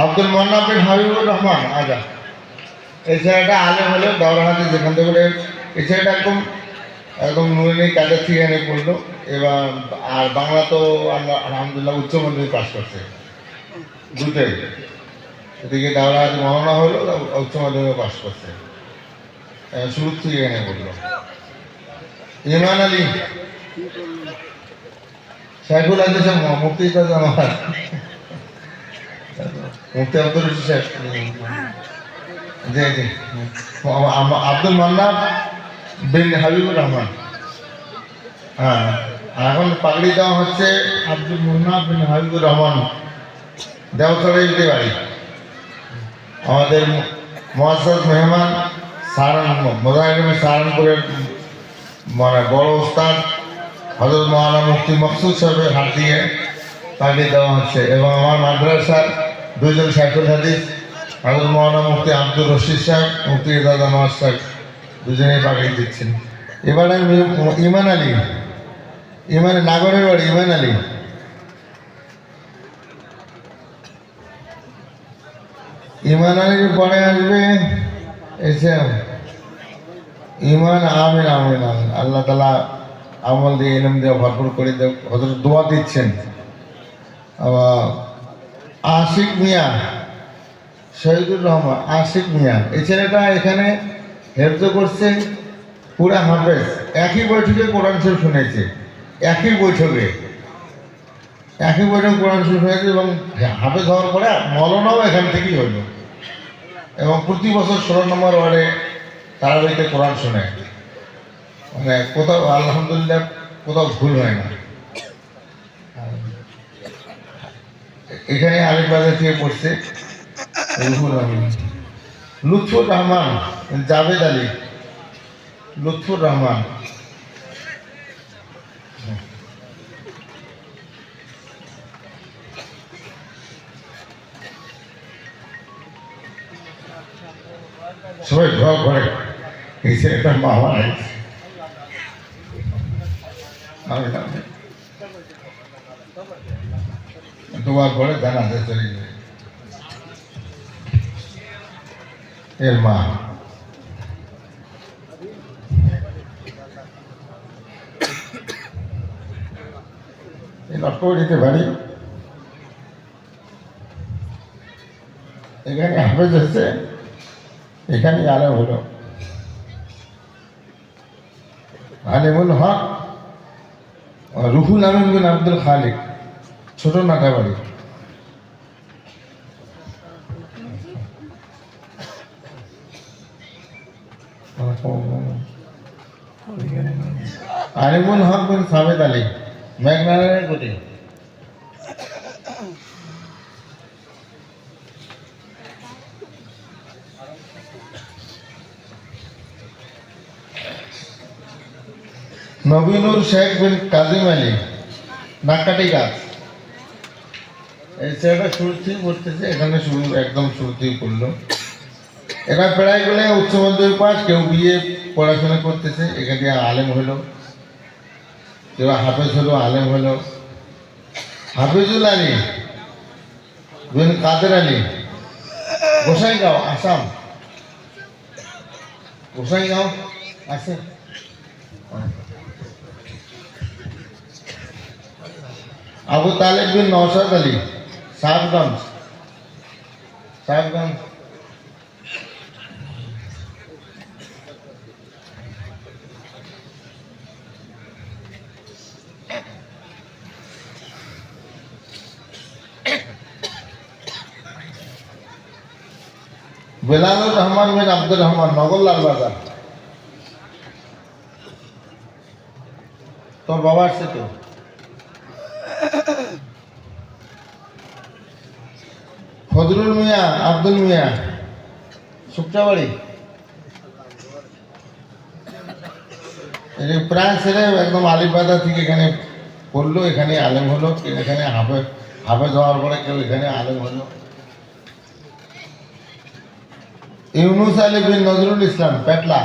আব্দুল মান্না বিন হাবিবুর রহমান আজা এই ছেলেটা আলেম হলে দৌড়াহাতে যেখান থেকে এই ছেলেটা একদম একদম নুরিনী কাদের থেকে এনে পড়ল এবার, আর বাংলা তো আল্লাহ আলহামদুলিল্লাহ উচ্চ মাধ্যমিক পাস করছে। দুটোই। এদিকে দাওরাহাতে মহানা হলো, উচ্চ মাধ্যমিক পাস করছে। শুরু থেকে এনে পড়ল ইমান আলী। সাইফুল আলী মুক্তি আমার মুফতি আব্দুল সাহেব জি জি আব্দুল মান্নান বিন হাবিবুর রহমান। হ্যাঁ এখন পাগড়ি দেওয়া হচ্ছে আব্দুল মুন্না বিন হাবিবুর রহমান দেওয়াছড়াই দিতে বাড়ি। আমাদের মহাসাদ মেহমান সারান মোজাহিমের সারানপুরের মানে বড় ওস্তাদ হজরত মহানা মুফতি মকসুদ সাহেবের হাত দিয়ে পাগড়ি দেওয়া হচ্ছে। এবং আমার মাদ্রাসার দুইজন সাইকুল হাদিস, হজরত মহানা মুক্তি আব্দুল রশিদ সাহেব মুক্তি দাদা নওয়াজ সাহেব, দুজনেই পাগড়ি দিচ্ছেন। এবার আমি- ইমান আলী? ইমান, নাগরের বাড়ি, ইমান আলী? ইমান আলীর পরে আসবে এসে ইমান আমিন আমিন আমিন। আল্লাহ তালা আমল দিয়ে, ইলম দিয়ে ভরপুর করে দেব হজরত দোয়া দিচ্ছেন। আবার আশিক মিয়া, শহীদুর রহমান, আশিক মিয়া। এই ছেলেটা এখানে হেফজ করছে পুরা হাফেজ। একই বৈঠকে কোরআন শরীফ শুনেছে। একই বৈঠকে। একই বৈঠকে কোরআন শরীফ শুনেছে এবং হাফেজ হওয়ার পরে মলনাও এখান থেকেই হলো। এবং প্রতি বছর ষোলো নম্বর ওয়ার্ডে তারা বাড়িতে কোরআন শোনে। মানে কোথাও, আলহামদুলিল্লাহ, কোথাও ভুল হয় না। এখানে আলিবাজার থেকে পড়ছে। রুহুল আমিন। লুৎফুর রহমান, জাভেদ আলী। লুৎফুর রহমান। সবাই ঘর ঘরে এই ছেলেটা মা মারা গেছে। তোমার পরে জানাতে চলে যাবে এর মা। এই লটকড়িতে বাড়ি এখানে হাফেজ হচ্ছে, এখানে আলেম হলো। আলিমুল হক, রুহুল আমিন বিন আব্দুল খালিক। ছোট নাটাবাড়ি আলিমুল হক বিন সাবেদ আলী মেঘনারায়ণের কোটি নবীনুর শেখ বিন কাজিম আলী, নাকাটি গাছ। এই ছেলেটা শুরুতেই পড়তেছে এখানে শুরু, একদম শুরুতেই পড়ল এরা প্রায় গেলে উচ্চ মাধ্যমিক পাস, কেউ বিয়ে পড়াশোনা করতেছে, এখানে আলেম হলো। কেউ হাফেজ হলো আলেম হলো। হাফিজুল আলী বিন কাদের আলী, গোসাইগাঁও, আসাম। গোসাইগাঁও আছে? আবু তালেব বিন নওশাদ আলী। সাহেবগঞ্জ সাহেবগঞ্জ বেলালুর রহমান বিন আব্দুর রহমান নগরলাল বাজার তোর বাবা আসছে তো ফজলুল মিয়া, আব্দুল মিয়া, শুক্রাবাড়ি। প্রায় ছেলে একদম আলিবাদা থেকে এখানে পড়ল, এখানে আলেম হলো, এখানে হাফে হাফেজ হওয়ার পরে কেউ এখানে আলেম হলো। ইউনুস আলী বিন নজরুল ইসলাম, পেটলা।